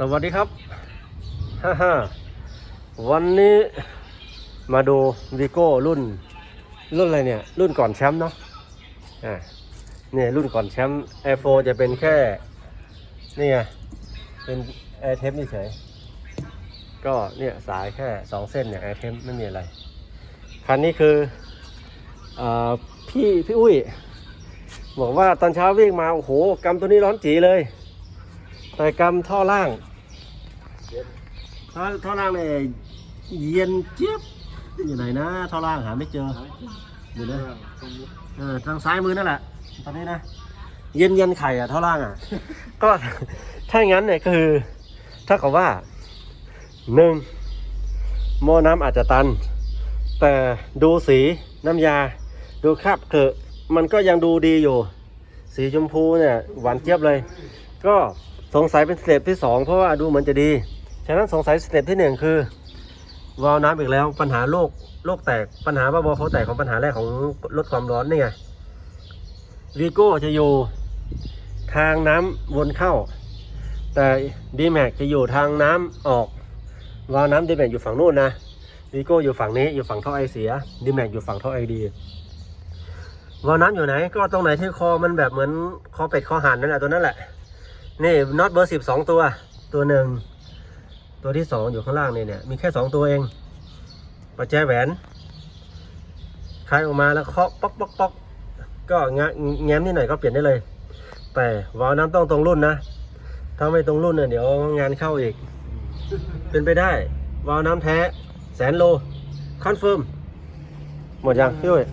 สวัสดีครับฮ่าฮ่าวันนี้มาดูวีโก้รุ่น รุ่นอะไรเนี่ย รุ่นก่อนแชมป์เนาะอ่าเนี่ยรุ่นก่อนแชมป์ Air 4จะเป็นแค่ นี่ไง เป็นแอร์เทปเฉย ก็เนี่ยสายแค่สองเส้นเนี่ยแอร์เทปไม่มีอะไร คันนี้คืออาพี่พี่อุ้ย บอกว่าตอนเช้าวิ่งมา โอ้โหกำตัวนี้ร้อนจีเลย แต่กำท่อล่างท่อท่อล่างเนี่ยเย็นเจี๊ยบอยู่ไหนนะท่อล่างหาไม่เจออยู่นะเออทางซ้ายมือนั่นแหละตอนนี้นะเย็นเย็นไข่อะท่อล่างอะก็ถ้าอย่างนั้นเนี่ยก็คือถ้ากับว่าหนึ่งหม้อน้ำอาจจะตัน แต่ดูสีน้ำยา ดูคราบเกลอะมันก็ยังดูดีอยู่ สีชมพูเนี่ยหวานเจี๊ยบเลย ก็ สงสัยเป็นสเต็ปที่สองเพราะว่าดูเหมือนจะดี ฉะนั้นสงสัยสเต็ปที่หนึ่งคือวาล์วน้ำอีกแล้วปัญหาโลกโลกแตกปัญหาบ้าบอเขาแตกของปัญหาแรกของลดความร้อนนี่ไงวีโก้จะอยู่ทางน้ำวนเข้า แต่ดีแม็กจะอยู่ทางน้ำออกวาล์วน้ำดีแม็กอยู่ฝั่งนู้นนะวีโก้อยู่ฝั่งนี้อยู่ฝั่งท่อไอเสียดีแม็กอยู่ฝั่งท่อไอดีวาล์วน้ำอยู่ไหน ก็ตรงไหนที่คอมันแบบเหมือนคอเป็ดคอห่านนั่นแหละตัวนั้นแหละ นี่น็อตเบอร์สิบสองตัว ตัวหนึ่งตัวที่สองอยู่ข้างล่างนี่เนี่ยมีแค่สองตัวเองประแจแหวนคลายออกมาแล้วเคาะป๊อกป๊อกป๊อกก็งแง้มนิดหน่อยก็เปลี่ยนได้เลย แต่วาล์วน้ำต้องตรงรุ่นนะถ้าไม่ตรงรุ่นเนี่ยเดี๋ยวงานเข้าอีก เป็นไปได้ วาล์วน้ำแท้ แสนโลคอนเฟิร์มหมดยังพี่อุ้ย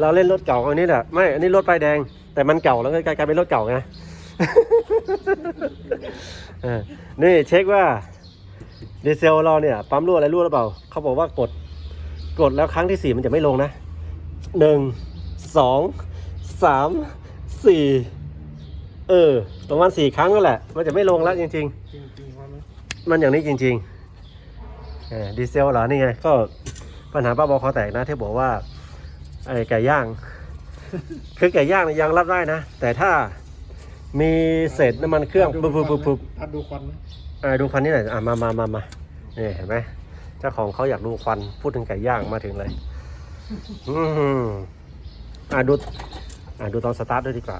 เราเล่นรถเก่าอันนี้แหละไม่อันนี้รถป้ายแดง แต่มันเก่าแล้วก็กลายเป็นรถเก่าไง เออนี่เช็คว่าดีเซลเราเนี่ยปั๊มรั่วอะไรรั่วหรือเปล่า เขาบอกว่ากดกดแล้วครั้งที่สี่มันจะไม่ลงนะหนึ่งสองสามสี่เออประมาณสี่ครั้งนั่นแหละ มันจะไม่ลงแล้วจริง จริงจริงครับๆมันอย่างนี้จริงๆเออดีเซลเหรอนี่ไงก็ปัญหาป้าบอคอแตกนะที่บอกว่าไอ้ไก่ย่าง คือไก่ย่างเนี่ยยังรับได้นะ แต่ถ้า มีเศษน้ำมันเครื่องปุ๊บปุ๊บปุ๊บปุ๊บพัดดูควันไหมอ่าดูควันนี่หน่อยอะมามามามานี่เห็นไหมเจ้าของเขาอยากดูควันพูดถึงไก่ย่างมาถึงเลยอืมอ่าดูอ่าดูตอนสตาร์ทด้วยดีกว่า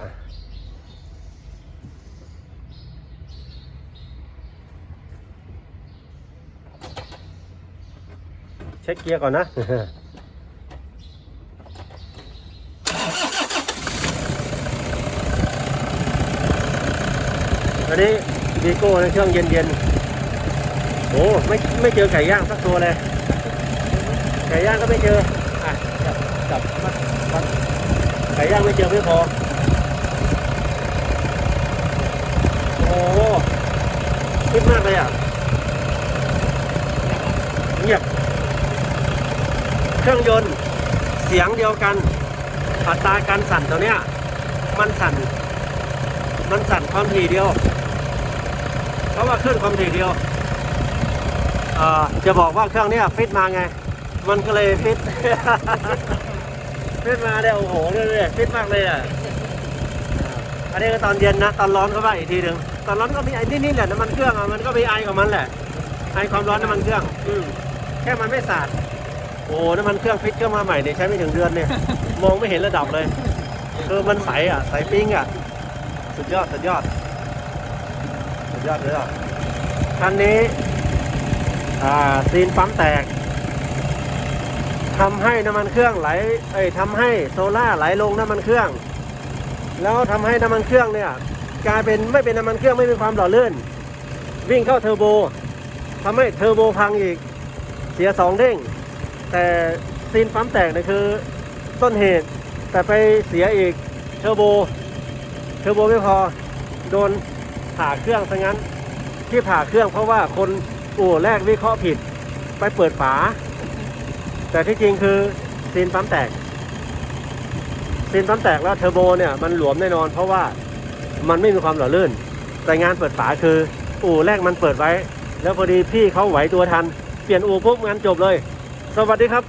เช็คเกียร์ก่อนนะ อันนี้วีโก้ในเครื่องเย็นๆโอ้ไม่ไม่เจอไก่ย่างสักตัวเลย ไก่ย่างก็ไม่เจออะจับจับมัดมัดไก่ย่างไม่เจอไม่พอโอ้คิดมากเลยอะเงียบเครื่องยนต์เสียงเดียวกันอัตราการสั่นตัวเนี้ยมันสั่น มันสั่นความถี่เดียว เพราะว่าขึ้นความถี่เดียวเอ่อจะบอกว่าเครื่องเนี้ยฟิตมาไง มันก็เลยฟิต ฟิตมาเนี่ยโอ้โหเรื่อยๆฟิตมากเลยอะ อันนี้ก็ตอนเย็นนะ ตอนร้อนก็ว่าอีกทีหนึ่งตอนร้อนก็มีไอ้นี่นี่แหละน้ำมันเครื่องอะมันก็มีไอของมันแหละไอความร้อนน้ำมันเครื่อง อืมแค่มันไม่สาดโอ้น้ำมันเครื่องฟิตเครื่องมาใหม่เนี่ยใช้ไม่ถึงเดือนเนี่ย มองไม่เห็นระดับเลยคือมันใสอะใสปิ้งอะ สุดยอด สุดยอด สุดยอดเลยอะคันนี้ อ่า ซีนปั๊มแตกทำให้น้ำมันเครื่องไหล เอ้ยทำให้โซล่าไหลลงน้ำมันเครื่อง แล้วทำให้น้ำมันเครื่องเนี่ยกลายเป็นไม่เป็นน้ำมันเครื่องไม่มีความหล่อลื่น วิ่งเข้าเทอร์โบทำให้เทอร์โบพังอีก เสียสองเด้ง แต่ซีนปั๊มแตกเนี่ยคือต้นเหตุ แต่ไปเสียอีกเทอร์โบ เทอร์โบไม่พอโดนผ่าเครื่องซะงั้น ที่ผ่าเครื่องเพราะว่าคนอู่แรกวิเคราะห์ผิดไปเปิดฝา แต่ที่จริงคือซีนปั๊มแตกซีนปั๊มแตกแล้วเทอร์โบเนี่ยมันหลวมแน่นอน เพราะว่ามันไม่มีความหล่อลื่น แต่งานเปิดฝาคืออู่แรกมันเปิดไว้ แล้วพอดีพี่เขาไหวตัวทัน เปลี่ยนอู่ปุ๊บงานจบเลย สวัสดีครับ